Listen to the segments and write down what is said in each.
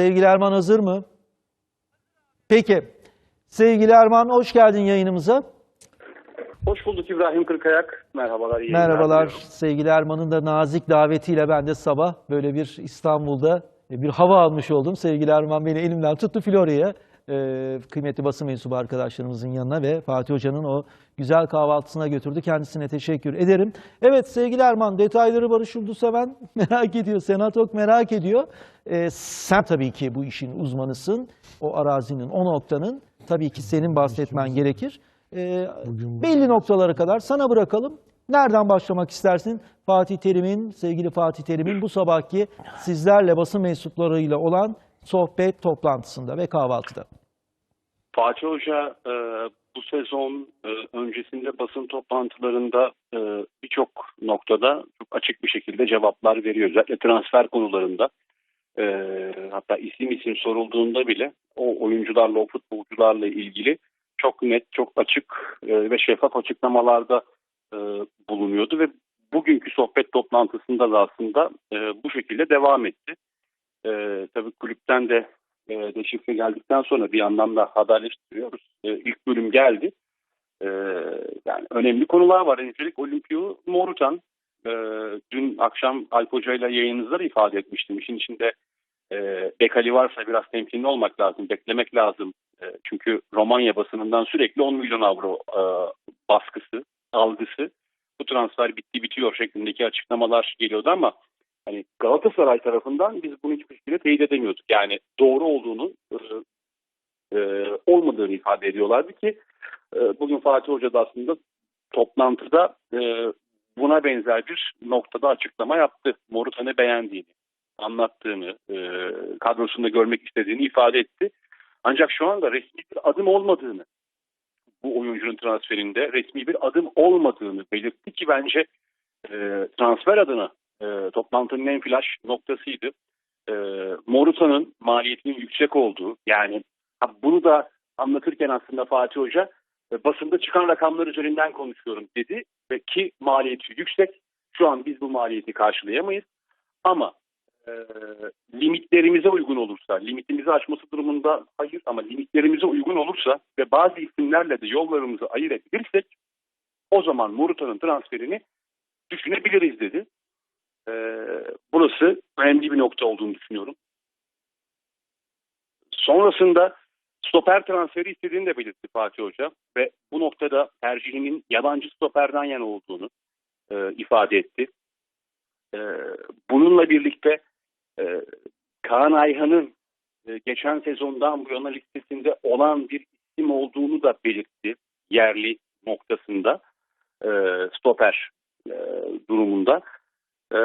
Sevgili Erman hazır mı? Peki. Sevgili Erman hoş geldin yayınımıza. Hoş bulduk İbrahim Kırkayak. Merhabalar. iyi Merhabalar. diliyorum. Sevgili Erman'ın da nazik davetiyle ben de sabah böyle bir İstanbul'da bir hava almış oldum. Sevgili Erman beni elimden tuttu Florya'ya. E, kıymetli basın mensubu arkadaşlarımızın yanına ve Fatih Hoca'nın o güzel kahvaltısına götürdü. Kendisine teşekkür ederim. Evet sevgili Erman detayları Barış Urduseven merak ediyor. Senatok merak ediyor. E, sen tabii ki bu işin uzmanısın. O arazinin, o noktanın tabii ki senin bahsetmen gerekir. E, belli noktalara kadar sana bırakalım. Nereden başlamak istersin? Fatih Terim'in, sevgili Fatih Terim'in bu sabahki sizlerle basın mensuplarıyla olan sohbet toplantısında ve kahvaltıda. Fatih Hoca e, bu sezon e, öncesinde basın toplantılarında e, birçok noktada çok açık bir şekilde cevaplar veriyor. Özellikle transfer konularında. E, hatta isim isim sorulduğunda bile o oyuncularla, o futbolcularla ilgili çok net, çok açık e, ve şeffaf açıklamalarda e, bulunuyordu ve bugünkü sohbet toplantısında da aslında e, bu şekilde devam etti. E, tabii kulüpten de e, deşifre geldikten sonra bir yandan da haberleştiriyoruz. E, ilk bölüm geldi. E, yani önemli konular var. Öncelik Olimpiyo Morutan. E, dün akşam Alp Hoca ile yayınınızda da ifade etmiştim. İşin içinde e, Bekali varsa biraz temkinli olmak lazım, beklemek lazım. E, çünkü Romanya basınından sürekli 10 milyon avro e, baskısı, algısı. Bu transfer bitti bitiyor şeklindeki açıklamalar geliyordu ama hani Galatasaray tarafından biz bunu hiçbir şekilde teyit edemiyorduk. Yani doğru olduğunu e, e, olmadığını ifade ediyorlardı ki e, bugün Fatih Hoca da aslında toplantıda e, buna benzer bir noktada açıklama yaptı. Morutan'ı beğendiğini, anlattığını, e, kadrosunda görmek istediğini ifade etti. Ancak şu anda resmi bir adım olmadığını, bu oyuncunun transferinde resmi bir adım olmadığını belirtti ki bence e, transfer adına e, toplantının en flash noktasıydı. E, Morutan'ın maliyetinin yüksek olduğu yani bunu da anlatırken aslında Fatih Hoca e, basında çıkan rakamlar üzerinden konuşuyorum dedi ve ki maliyeti yüksek. Şu an biz bu maliyeti karşılayamayız ama e, limitlerimize uygun olursa, limitimizi aşması durumunda hayır ama limitlerimize uygun olursa ve bazı isimlerle de yollarımızı ayırabilirsek o zaman Morutan'ın transferini düşünebiliriz dedi. E, burası önemli bir nokta olduğunu düşünüyorum. Sonrasında stoper transferi istediğini de belirtti Fatih Hoca ve bu noktada tercihinin yabancı stoperden yana olduğunu e, ifade etti. E, bununla birlikte e, Kaan Ayhan'ın e, geçen sezondan bu yana listesinde olan bir isim olduğunu da belirtti yerli noktasında e, stoper e, durumunda. E,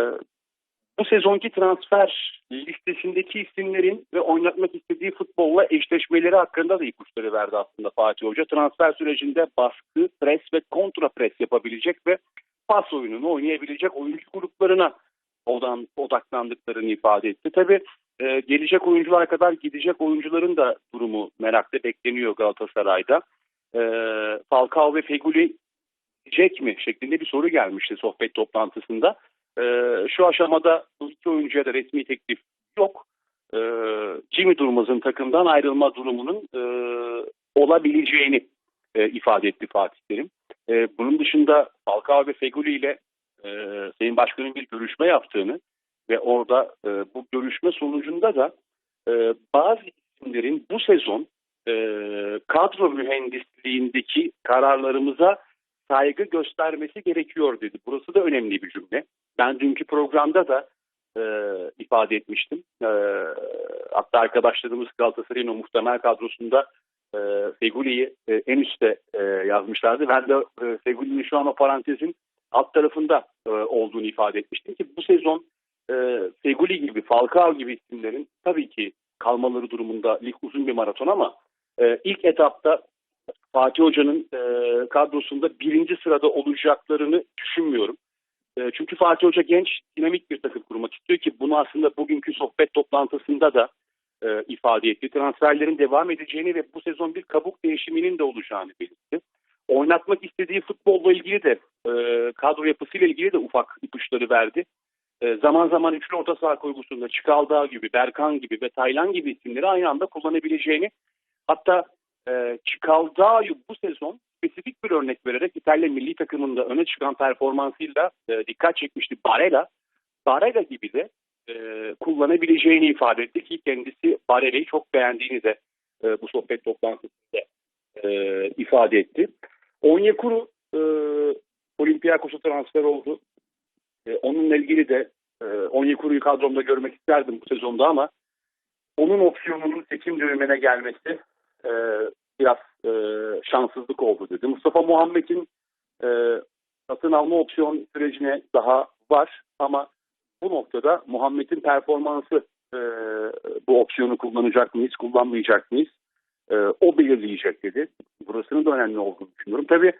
bu sezonki transfer listesindeki isimlerin ve oynatmak istediği futbolla eşleşmeleri hakkında da ipuçları verdi aslında Fatih Hoca. Transfer sürecinde baskı, pres ve kontra pres yapabilecek ve pas oyununu oynayabilecek oyuncu gruplarına odan, odaklandıklarını ifade etti. Tabii e, gelecek oyuncular kadar gidecek oyuncuların da durumu merakla bekleniyor Galatasaray'da. E, Falcao ve Feguli gidecek mi şeklinde bir soru gelmişti sohbet toplantısında. E, şu aşamada bu iki oyuncuya da resmi teklif yok. E, Jimmy Durmaz'ın takımdan ayrılma durumunun e, olabileceğini e, ifade etti Fatih Terim. E, bunun dışında Falcao ve Feguli ile e, Sayın Başkan'ın bir görüşme yaptığını ve orada bu görüşme sonucunda da bazı isimlerin bu sezon kadro mühendisliğindeki kararlarımıza saygı göstermesi gerekiyor dedi. Burası da önemli bir cümle. Ben dünkü programda da e, ifade etmiştim. E, hatta arkadaşlarımız Galatasaray'ın o muhtemel kadrosunda e, Feguli'yi e, en üstte e, yazmışlardı. Ben de e, Feguli'nin şu an o parantezin alt tarafında e, olduğunu ifade etmiştim ki bu sezon e, Feguli gibi, Falcao gibi isimlerin tabii ki kalmaları durumunda lig uzun bir maraton ama e, ilk etapta Fatih Hoca'nın e, kadrosunda birinci sırada olacaklarını düşünmüyorum. E, çünkü Fatih Hoca genç, dinamik bir takım kurmak istiyor ki bunu aslında bugünkü sohbet toplantısında da e, ifade etti. Transferlerin devam edeceğini ve bu sezon bir kabuk değişiminin de olacağını belirtti. Oynatmak istediği futbolla ilgili de e, kadro yapısıyla ilgili de ufak ipuçları verdi. e, zaman zaman üçlü orta saha kurgusunda Çıkaldağ gibi, Berkan gibi ve Taylan gibi isimleri aynı anda kullanabileceğini hatta e, Çıkaldağ'ı bu sezon spesifik bir örnek vererek İtalya milli takımında öne çıkan performansıyla e, dikkat çekmişti. Barella, Barella gibi de e, kullanabileceğini ifade etti ki kendisi Barella'yı çok beğendiğini de e, bu sohbet toplantısında e, ifade etti. Onyekuru e, Olympiakos'a transfer oldu. E, onunla ilgili de e, Onyekuru'yu kadromda görmek isterdim bu sezonda ama onun opsiyonunun seçim dönemine gelmesi e, biraz e, şanssızlık oldu dedi. Mustafa Muhammed'in e, satın alma opsiyon sürecine daha var ama bu noktada Muhammed'in performansı e, bu opsiyonu kullanacak mıyız, kullanmayacak mıyız? E, o belirleyecek dedi. Burasının da önemli olduğunu düşünüyorum. Tabii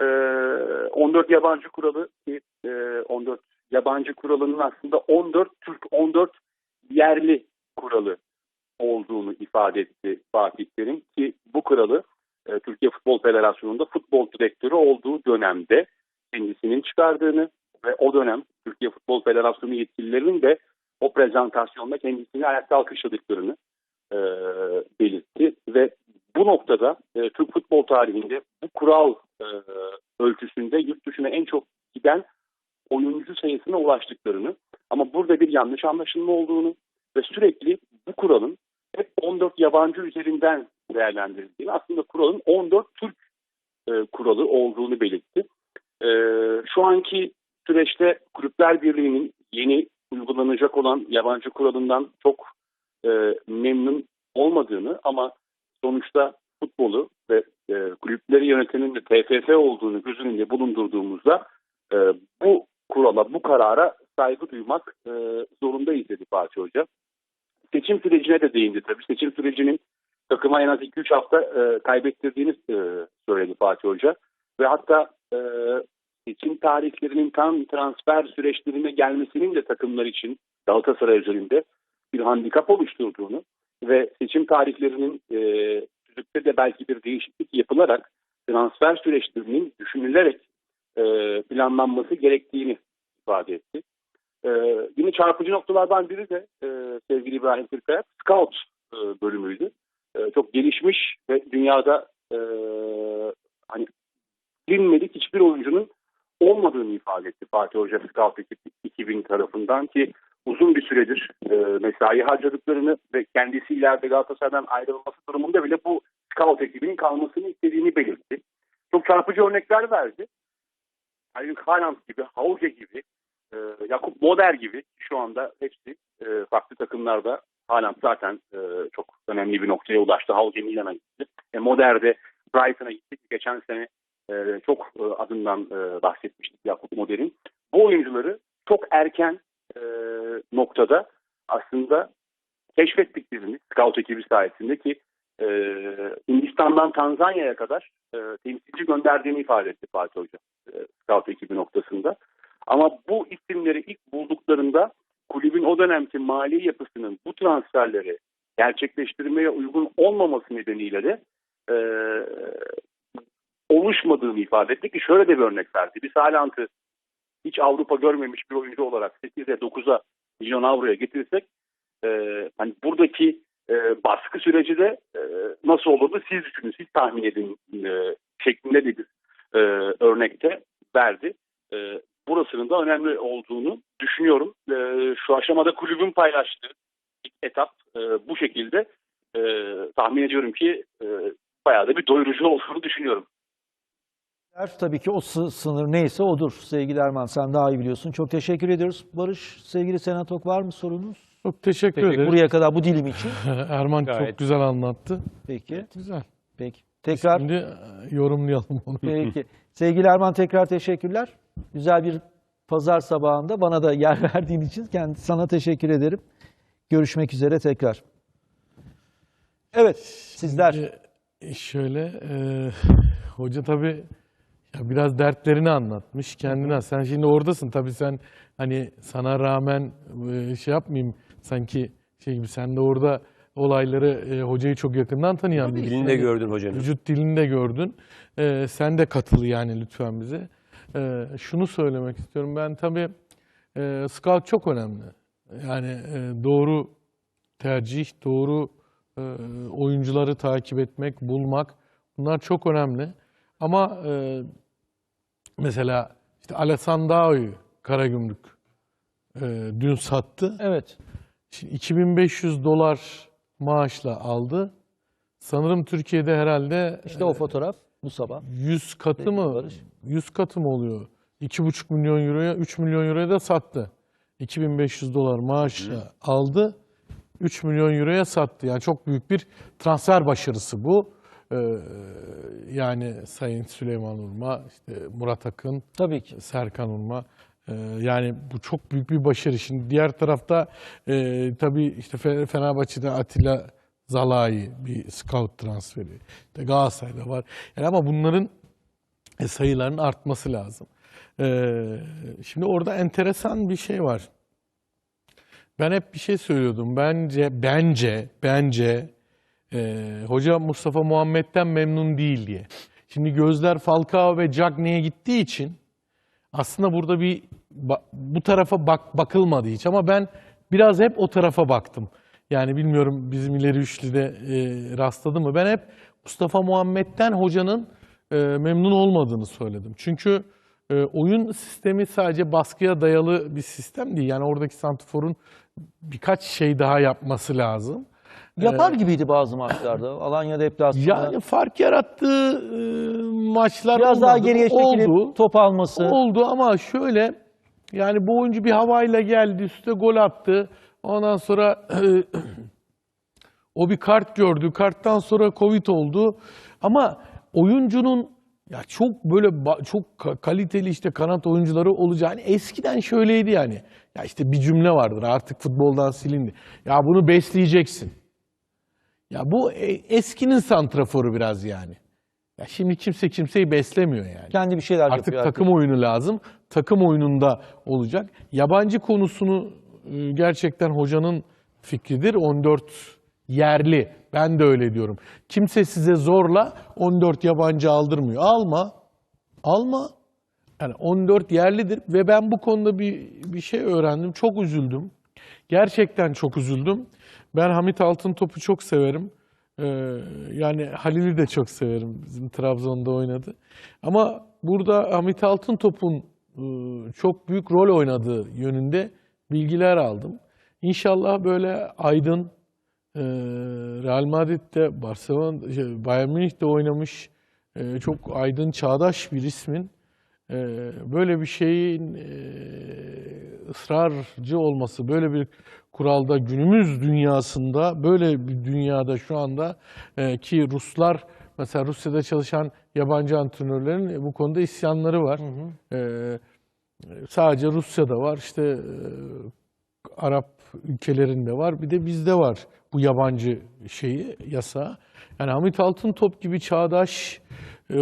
e, 14 yabancı kuralı ki e, 14 yabancı kuralının aslında 14 Türk 14 yerli kuralı olduğunu ifade etti Fatih Terim ki bu kuralı e, Türkiye Futbol Federasyonu'nda futbol direktörü olduğu dönemde kendisinin çıkardığını ve o dönem Türkiye Futbol Federasyonu yetkililerinin de o prezentasyonda kendisini ayakta alkışladıklarını e, belirtti. Ve bu noktada e, Türk futbol tarihinde bu kural e, ölçüsünde yurt dışına en çok giden oyuncu sayısına ulaştıklarını ama burada bir yanlış anlaşılma olduğunu ve sürekli bu kuralın 14 yabancı üzerinden değerlendirildiğini aslında kuralın 14 Türk e, kuralı olduğunu belirtti. E, şu anki süreçte Kulüpler Birliği'nin yeni uygulanacak olan yabancı kuralından çok e, memnun olmadığını ama sonuçta futbolu ve e, kulüpleri yönetenin de TFF olduğunu göz önünde bulundurduğumuzda e, bu kurala, bu karara saygı duymak e, zorundayız dedi Fatih Hoca. Seçim sürecine de değindi tabii. Seçim sürecinin takıma en az 2-3 hafta e, kaybettirdiğini e, söyledi Fatih Hoca. Ve hatta e, seçim tarihlerinin tam transfer süreçlerine gelmesinin de takımlar için Galatasaray özelinde bir handikap oluşturduğunu ve seçim tarihlerinin e, de belki bir değişiklik yapılarak transfer süreçlerinin düşünülerek e, planlanması gerektiğini ifade etti. E, yine çarpıcı noktalardan biri de e, sevgili İbrahim Türkaya Scout e, bölümüydü. E, çok gelişmiş ve dünyada e, hani bilinmedik hiçbir oyuncunun olmadığını ifade etti Fatih Hoca Scout ekip 2000 tarafından ki uzun bir süredir e, mesai harcadıklarını ve kendisi ileride Galatasaray'dan ayrılması durumunda bile bu scout ekibinin kalmasını istediğini belirtti. Çok çarpıcı örnekler verdi. Erling Haaland gibi, Hauge gibi, e, Yakup Moder gibi şu anda hepsi e, farklı takımlarda Haaland zaten e, çok önemli bir noktaya ulaştı. Hauge Milan'a gitti. E, Moder de Brighton'a gitti. Geçen sene e, çok e, adından e, bahsetmiştik Yakup Moder'in. Bu oyuncuları çok erken e, noktada aslında keşfettiklerini scout ekibi sayesinde ki e, Hindistan'dan Tanzanya'ya kadar e, temsilci gönderdiğini ifade etti Fatih Hoca e, scout ekibi noktasında. Ama bu isimleri ilk bulduklarında kulübün o dönemki mali yapısının bu transferleri gerçekleştirmeye uygun olmaması nedeniyle de e, oluşmadığını ifade etti ki şöyle de bir örnek verdi. Biz Haaland'ı hiç Avrupa görmemiş bir oyuncu olarak 8'e 9'a milyon avroya getirsek e, hani buradaki e, baskı süreci de e, nasıl olurdu siz düşünün, siz tahmin edin e, şeklinde de bir e, örnekte verdi. E, burasının da önemli olduğunu düşünüyorum. E, şu aşamada kulübün paylaştığı ilk etap e, bu şekilde e, tahmin ediyorum ki e, bayağı da bir doyurucu olduğunu düşünüyorum. Tabii ki o sı- sınır neyse odur sevgili Erman. Sen daha iyi biliyorsun. Çok teşekkür ediyoruz. Barış, sevgili Senatok var mı sorunuz? Çok teşekkür Peki, ederim. buraya kadar bu dilim için. Erman Gayet. çok güzel anlattı. Peki, Güzel. peki. Tekrar, Şimdi e, yorumlayalım onu. peki. Sevgili Erman tekrar teşekkürler. Güzel bir pazar sabahında bana da yer verdiğin için kendi sana teşekkür ederim. Görüşmek üzere tekrar. Evet, sizler. Şimdi şöyle e, hoca tabii ya biraz dertlerini anlatmış kendine. Sen şimdi oradasın tabii sen hani sana rağmen e, şey yapmayayım sanki şey gibi sen de orada olayları e, hocayı çok yakından tanıyan birisin. Dilini de Hani gördün hocanın. Vücut dilini de gördün. E, sen de katıl yani lütfen bize. E, şunu söylemek istiyorum ben tabii e, scout çok önemli. Yani e, doğru tercih, doğru e, oyuncuları takip etmek, bulmak bunlar çok önemli. Ama e, mesela işte Alessandrao'yu Karagümrük e, dün sattı. Evet. Şimdi 2500 dolar maaşla aldı. Sanırım Türkiye'de herhalde İşte o fotoğraf bu sabah. 100 katı mı? Barış. 100 katı mı oluyor? 2,5 milyon euroya, 3 milyon euroya da sattı. 2500 dolar maaşla aldı. 3 milyon euroya sattı. Yani çok büyük bir transfer başarısı bu. Ee, yani Sayın Süleyman Urma, işte Murat Akın, Tabii ki. Serkan Urma. Ee, yani bu çok büyük bir başarı. Şimdi diğer tarafta e, tabii işte Fe- Fenerbahçe'de Atilla Zalai bir scout transferi. İşte Galatasaray'da var. Yani ama bunların sayıların artması lazım. Ee, şimdi orada enteresan bir şey var. Ben hep bir şey söylüyordum. Bence, bence, bence e, hoca Mustafa Muhammed'den memnun değil diye. Şimdi gözler Falcao ve Cagney'e gittiği için aslında burada bir bu tarafa bak bakılmadı hiç ama ben biraz hep o tarafa baktım. Yani bilmiyorum bizim ileri üçlüde e, rastladı mı? Ben hep Mustafa Muhammed'den hocanın e, memnun olmadığını söyledim. Çünkü e, oyun sistemi sadece baskıya dayalı bir sistem değil. Yani oradaki santiforun birkaç şey daha yapması lazım. Yapar gibiydi bazı maçlarda. Alanya deplasmanı. Yani fark yarattığı e, maçlar Biraz daha olmadı. geriye çekilip oldu. top alması. Oldu ama şöyle yani bu oyuncu bir havayla geldi üstte gol attı. Ondan sonra o bir kart gördü. Karttan sonra Covid oldu. Ama oyuncunun ya çok böyle çok ka- kaliteli işte kanat oyuncuları olacağını eskiden şöyleydi yani. Ya işte bir cümle vardır artık futboldan silindi. Ya bunu besleyeceksin. Ya bu e, eskinin santraforu biraz yani. Ya şimdi kimse kimseyi beslemiyor yani. Kendi bir şeyler Artık yapıyor. takım oyunu lazım. Takım oyununda olacak. Yabancı konusunu e, gerçekten hocanın fikridir. 14 yerli. Ben de öyle diyorum. Kimse size zorla 14 yabancı aldırmıyor. Alma. Alma. Yani 14 yerlidir ve ben bu konuda bir bir şey öğrendim. Çok üzüldüm. Gerçekten çok üzüldüm. Ben Hamit Altıntop'u çok severim. Ee, yani Halil'i de çok severim. Bizim Trabzon'da oynadı. Ama burada Hamit Altıntop'un e, çok büyük rol oynadığı yönünde bilgiler aldım. İnşallah böyle aydın, e, Real Madrid'de, Barcelona, şey, Bayern Münih'te oynamış e, çok aydın, çağdaş bir ismin e, böyle bir şeyin e, ısrarcı olması, böyle bir kuralda günümüz dünyasında, böyle bir dünyada şu anda e, ki Ruslar, mesela Rusya'da çalışan yabancı antrenörlerin bu konuda isyanları var. E, sadece Rusya'da var, işte e, Arap ülkelerinde var, bir de bizde var bu yabancı şeyi, yasağı. Yani Hamit Altıntop gibi çağdaş e,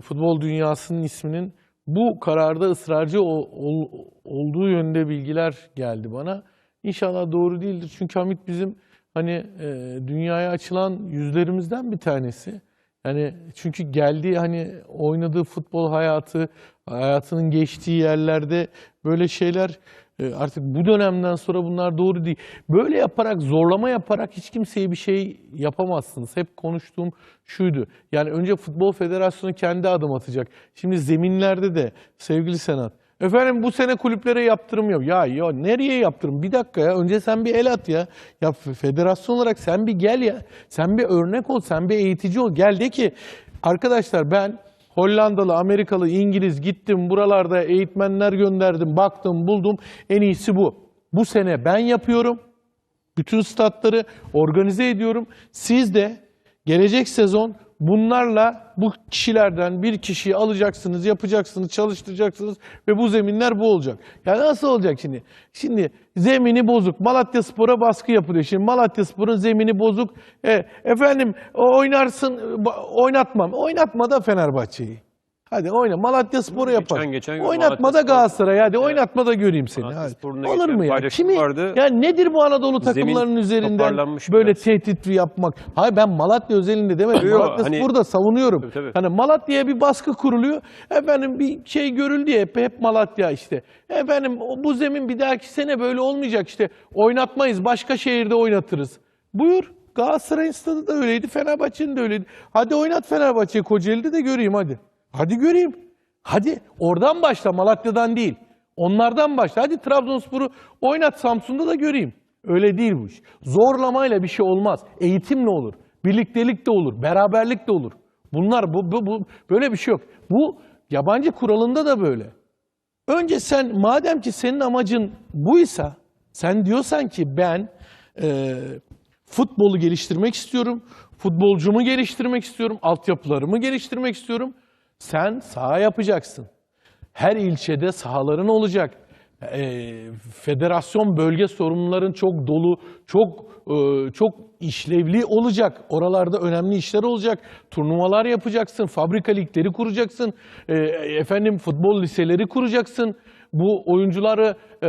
futbol dünyasının isminin bu kararda ısrarcı ol- ol- olduğu yönde bilgiler geldi bana. İnşallah doğru değildir. Çünkü Hamit bizim hani e, dünyaya açılan yüzlerimizden bir tanesi. Yani çünkü geldiği hani oynadığı futbol hayatı, hayatının geçtiği yerlerde böyle şeyler artık bu dönemden sonra bunlar doğru değil. Böyle yaparak, zorlama yaparak hiç kimseye bir şey yapamazsınız. Hep konuştuğum şuydu. Yani önce Futbol Federasyonu kendi adım atacak. Şimdi zeminlerde de sevgili Senat, Efendim bu sene kulüplere yaptırım yok. Ya ya nereye yaptırım? Bir dakika ya. Önce sen bir el at ya. Ya federasyon olarak sen bir gel ya. Sen bir örnek ol. Sen bir eğitici ol. Gel de ki arkadaşlar ben Hollandalı, Amerikalı, İngiliz gittim buralarda eğitmenler gönderdim, baktım, buldum. En iyisi bu. Bu sene ben yapıyorum. Bütün statları organize ediyorum. Siz de gelecek sezon bunlarla bu kişilerden bir kişiyi alacaksınız, yapacaksınız, çalıştıracaksınız ve bu zeminler bu olacak. Ya nasıl olacak şimdi? Şimdi zemini bozuk. Malatya Spor'a baskı yapılıyor. Şimdi Malatya Spor'un zemini bozuk. E, efendim oynarsın, oynatmam. Oynatma da Fenerbahçe'yi. Hadi oyna. Malatya Spor'u yapar. Geçen- geçen gün Oynatma da Malatyaspor- Galatasaray. Hadi oynatma da göreyim seni. Malatya Hadi. Spor'un da Olur geçen mu ya? Kimi, vardı. ya nedir bu Anadolu takımlarının üzerinden toparlanmış böyle biraz. tehdit yapmak? Hayır ben Malatya özelinde demedim. Yok, Malatya hani- Spor'u da savunuyorum. Tabii, tabii. Hani Malatya'ya bir baskı kuruluyor. Efendim bir şey görüldü ya hep, hep Malatya işte. Efendim o- bu zemin bir dahaki sene böyle olmayacak işte. Oynatmayız başka şehirde oynatırız. Buyur. Galatasaray'ın stadı da öyleydi. Fenerbahçe'nin de öyleydi. Hadi oynat Fenerbahçe'yi Kocaeli'de de göreyim hadi. Hadi göreyim. Hadi oradan başla Malatya'dan değil. Onlardan başla. Hadi Trabzonspor'u oynat Samsun'da da göreyim. Öyle değil bu iş. Zorlamayla bir şey olmaz. Eğitimle olur. Birliktelik de olur. Beraberlik de olur. Bunlar bu, bu, bu böyle bir şey yok. Bu yabancı kuralında da böyle. Önce sen madem ki senin amacın buysa sen diyorsan ki ben e, futbolu geliştirmek istiyorum, futbolcumu geliştirmek istiyorum, altyapılarımı geliştirmek istiyorum. Sen saha yapacaksın. Her ilçede sahaların olacak. E, federasyon bölge sorumluların çok dolu, çok e, çok işlevli olacak. Oralarda önemli işler olacak. Turnuvalar yapacaksın, fabrika ligleri kuracaksın. E, efendim futbol liseleri kuracaksın. Bu oyuncuları e,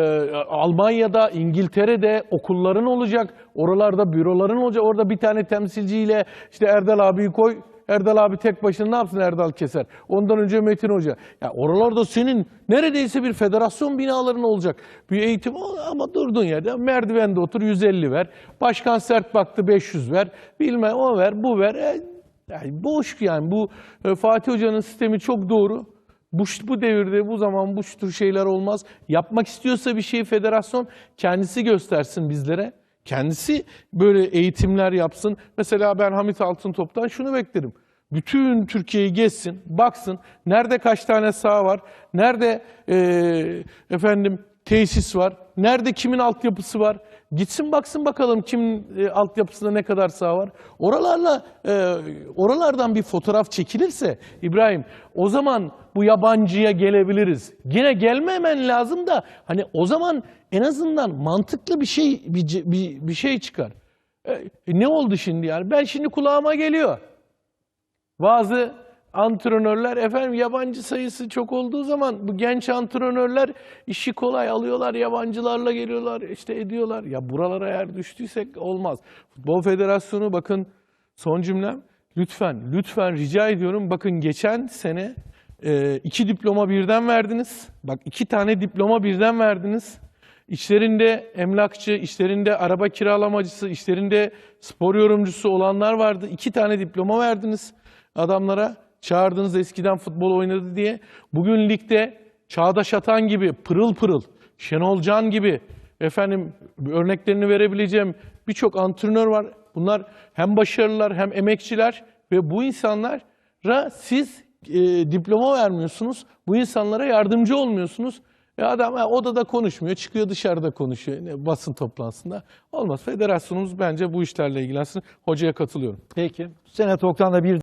Almanya'da, İngiltere'de okulların olacak. Oralarda büroların olacak. Orada bir tane temsilciyle işte Erdal abiyi koy. Erdal abi tek başına ne yapsın Erdal Keser? Ondan önce Metin Hoca. Ya oralarda senin neredeyse bir federasyon binaların olacak. Bir eğitim ama durduğun yerde merdivende otur 150 ver. Başkan sert baktı 500 ver. Bilmem o ver bu ver. E, yani boş yani bu e, Fatih Hoca'nın sistemi çok doğru. Bu, bu devirde bu zaman bu tür şeyler olmaz. Yapmak istiyorsa bir şeyi federasyon kendisi göstersin bizlere. Kendisi böyle eğitimler yapsın. Mesela ben Hamit Altıntop'tan şunu beklerim. Bütün Türkiye'yi gezsin, baksın. Nerede kaç tane saha var? Nerede eee, efendim tesis var? Nerede kimin altyapısı var? Gitsin baksın bakalım kimin e, altyapısında ne kadar saha var. Oralarla e, oralardan bir fotoğraf çekilirse İbrahim o zaman bu yabancıya gelebiliriz. Yine gelmemen lazım da hani o zaman en azından mantıklı bir şey bir, bir, bir şey çıkar. E, ne oldu şimdi yani? Ben şimdi kulağıma geliyor. Bazı antrenörler efendim yabancı sayısı çok olduğu zaman bu genç antrenörler işi kolay alıyorlar yabancılarla geliyorlar işte ediyorlar. Ya buralara eğer düştüysek olmaz. Futbol Federasyonu bakın son cümlem lütfen lütfen rica ediyorum bakın geçen sene e, iki diploma birden verdiniz. Bak iki tane diploma birden verdiniz. İçlerinde emlakçı, içlerinde araba kiralamacısı, içlerinde spor yorumcusu olanlar vardı. İki tane diploma verdiniz adamlara. Çağırdınız eskiden futbol oynadı diye. Bugün ligde Çağdaş Atan gibi pırıl pırıl, Şenol Can gibi efendim örneklerini verebileceğim birçok antrenör var. Bunlar hem başarılılar hem emekçiler ve bu insanlara siz e, diploma vermiyorsunuz. Bu insanlara yardımcı olmuyorsunuz. E adam ha, odada konuşmuyor, çıkıyor dışarıda konuşuyor ne, basın toplantısında. Olmaz. Federasyonumuz bence bu işlerle ilgilensin. Hocaya katılıyorum. Peki. Sene Toktan'da bir